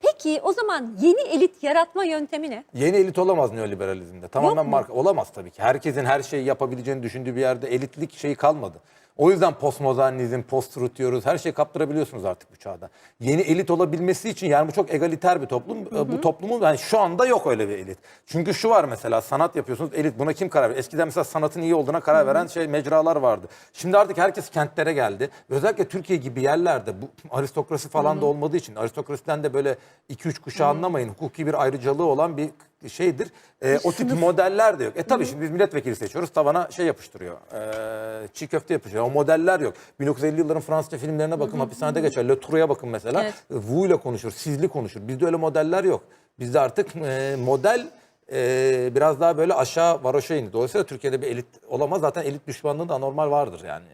Peki o zaman yeni elit yaratma yöntemi ne? Yeni elit olamaz neoliberalizmde. Tamamen mu? marka olamaz tabii ki. Herkesin her şeyi yapabileceğini düşündüğü bir yerde elitlik şeyi kalmadı. O yüzden postmodernizm, post-truth diyoruz. Her şeyi kaptırabiliyorsunuz artık bu çağda. Yeni elit olabilmesi için yani bu çok egaliter bir toplum. Ee, Bu toplumun yani şu anda yok öyle bir elit. Çünkü şu var mesela sanat yapıyorsunuz elit buna kim karar veriyor? Eskiden mesela sanatın iyi olduğuna karar veren şey mecralar vardı. Şimdi artık herkes kentlere geldi. Özellikle Türkiye gibi yerlerde bu aristokrasi falan da olmadığı için aristokrasiden de böyle 2-3 kuşağı anlamayın. Hukuki bir ayrıcalığı olan bir şeydir. Ee, o tip modeller de yok. E tabii şimdi biz milletvekili seçiyoruz. Tavana şey yapıştırıyor. Ee, çiğ köfte yapıştırıyor. O modeller yok. 1950 yılların Fransızca filmlerine bakın. Hapishanede geçer. Le Touru'ya bakın mesela. Evet. Wu ile konuşur. Sizli konuşur. Bizde öyle modeller yok. Bizde artık e, model e, biraz daha böyle aşağı varoşa indi. Dolayısıyla Türkiye'de bir elit olamaz. Zaten elit düşmanlığı da anormal vardır yani.